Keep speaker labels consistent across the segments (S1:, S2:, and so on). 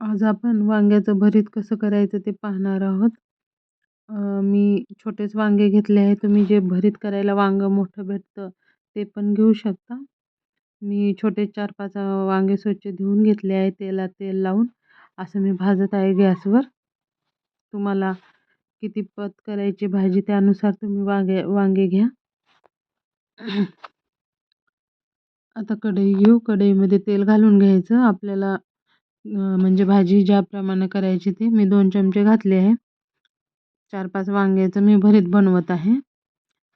S1: आज आपण वांग्याचं भरीत कसं करायचं ते पाहणार आहोत. मी छोटेच वांगे घेतले आहे तुम्ही जे भरीत करायला वांगं मोठं भेटतं ते पण घेऊ शकता. मी छोटे चार पाच वांगे स्वच्छ धुवून घेतले आहे तेलात तेल लावून. असं मी भाजत आहे गॅसवर. तुम्हाला किती पत करायची भाजी त्यानुसार तुम्ही वांगे वांगे घ्या. आता कढई घेऊ. कढईमध्ये तेल घालून घ्यायचं. आपल्याला म्हणजे भाजी ज्याप्रमाणे करायची ती मी दोन चमचे घातले आहे. चार पाच वांग्याचं मी भरीत बनवत आहे.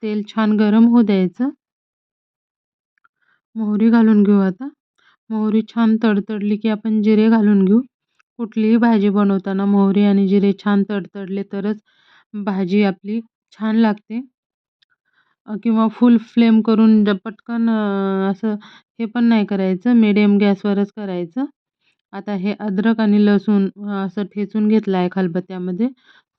S1: तेल छान गरम होऊ द्यायचं. मोहरी घालून घेऊ आता. मोहरी छान तडतडली की आपण जिरे घालून घेऊ. कुठलीही भाजी बनवताना मोहरी आणि जिरे छान तडतडले तरच भाजी आपली छान लागते. किंवा फुल फ्लेम करून पटकन असं हे पण नाही करायचं. मिडियम गॅसवरच करायचं. आता हे अद्रक आणि लसूण असं ठेचून घेतलं आहे खलबत्त्यामध्ये.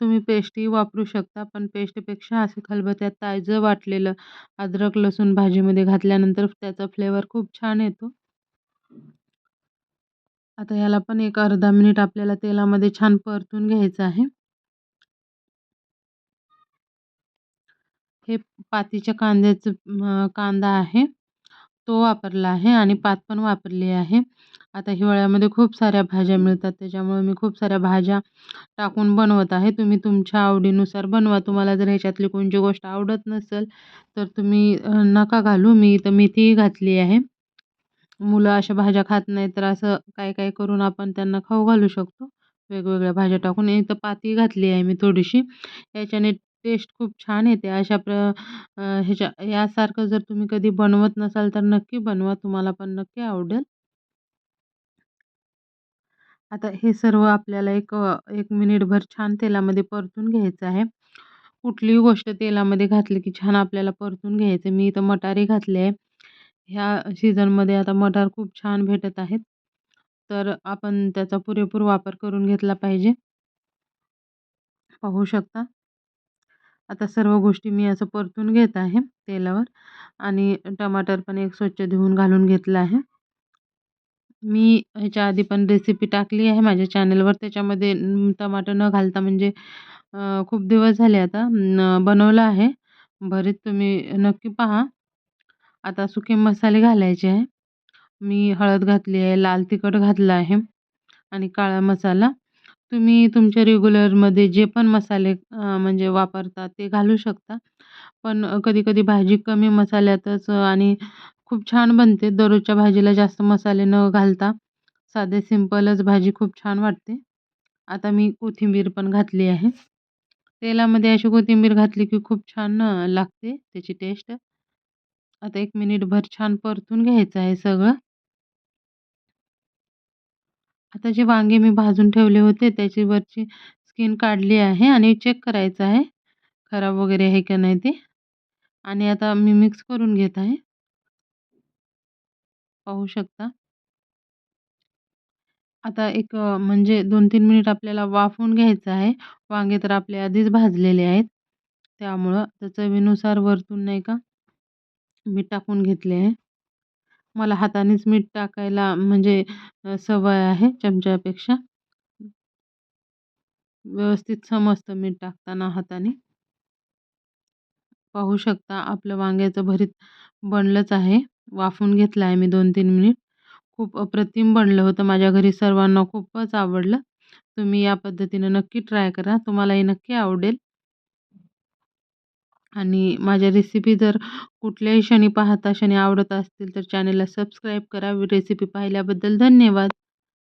S1: तुम्ही पेस्टही वापरू शकता पण पेस्टपेक्षा असं खलबत्त्यात ताजं वाटलेलं अद्रक लसूण भाजीमध्ये घातल्यानंतर त्याचा फ्लेवर खूप छान येतो. आता ह्याला पण एक अर्धा मिनिट आपल्याला तेलामध्ये छान परतून घ्यायचं आहे. हे पातीच्या कांद्याचं कांदा आहे. तो वापरला आहे आणि पात पण वापरली आहे. आता हिवाळ्यामध्ये खूप साऱ्या भाज्या मिळतात. त्याच्यामुळे मी खूप साऱ्या भाज्या टाकून बनवत आहे. तुम्ही तुमच्या आवडीनुसार बनवा. तुम्हाला जर ह्याच्यातली कोणती गोष्ट आवडत नसेल तर तुम्ही नका घालू. मी इथं मेथीही घातली आहे. मुलं अशा भाज्या खात नाही तर असं काय काय करून आपण त्यांना खाऊ घालू शकतो? वेगवेगळ्या भाज्या टाकून. इथं पाती घातली आहे मी थोडीशी. याच्याने टेस्ट खूप छान येते. अशा प्र ह्याच्या यासारखं जर तुम्ही कधी बनवत नसाल तर नक्की बनवा. तुम्हाला पण नक्की आवडेल. आता हे सर्व आपल्याला एक एक मिनिटभर छान तेलामध्ये परतून घ्यायचं आहे. कुठलीही गोष्ट तेलामध्ये घातली की छान आपल्याला परतून घ्यायचं. मी इथं मटारही घातले आहे. ह्या सीझनमध्ये आता मटार खूप छान भेटत आहेत. तर आपण त्याचा पुरेपूर वापर करून घेतला पाहिजे. पाहू शकता. आता सर्व गोष्टी मी असं परतून घेत आहे तेलावर आणि टमाटर पण एक स्वच्छ धुवून घालून घेतलं आहे. मी ह्याच्या आधी पण रेसिपी टाकली आहे माझ्या चॅनलवर त्याच्यामध्ये टमाटर न घालता म्हणजे खूप दिवस झाले आता बनवलं आहे. भरीत तुम्ही नक्की पहा. आता सुके मसाले घालायचे आहे. मी हळद घातली आहे लाल तिखट घातलं आहे आणि काळा मसाला. तुम्ही तुमच्या रेग्युलरमध्ये जे पण मसाले म्हणजे वापरता ते घालू शकता. पण कधी कधी भाजी कमी मसाल्यातच आणि खूप छान बनते. दररोजच्या भाजीला जास्त मसाले न घालता. साधे सिंपलच भाजी खूप छान वाटते. आता मी कोथिंबीर पण घातली आहे. तेलामध्ये अशी कोथिंबीर घातली की खूप छान लागते. त्याची टेस्ट. आता एक मिनिटभर छान परतून घ्यायचं आहे सगळं. आता जे वांगे मी भाजून ठेवले होते त्याची वरची स्किन काढली आहे आणि चेक करायचं आहे. खराब वगैरे आहे का नाही ते. आणि आता मी मिक्स करून घेत आहे. पाहू शकता. आता एक म्हणजे दोन तीन मिनिट आपल्याला वाफवून घ्यायचं आहे. वांगे तर आपले आधीच भाजलेले आहेत. त्यामुळं तर चवीनुसार वरतून नाही का मीठ टाकून घेतले आहे. मला हातानेच मीठ टाकायला म्हणजे सवय आहे चमच्यापेक्षा. व्यवस्थित समजतं मीठ टाकताना हाताने. पाहू शकता आपलं वांग्याचं भरीत बनलंच आहे. वाफून घेतलं आहे मी दोन तीन मिनिट. खूप अप्रतिम बनलं होतं. माझ्या घरी सर्वांना खूपच आवडलं. तुम्ही या पद्धतीनं नक्की ट्राय करा. तुम्हालाही नक्की आवडेल. आणि माझ्या रेसिपी जर कुठल्याही क्षणी पाहता क्षणी आवडत असतील तर चॅनलला सबस्क्राईब करा. रेसिपी पाहिल्याबद्दल धन्यवाद.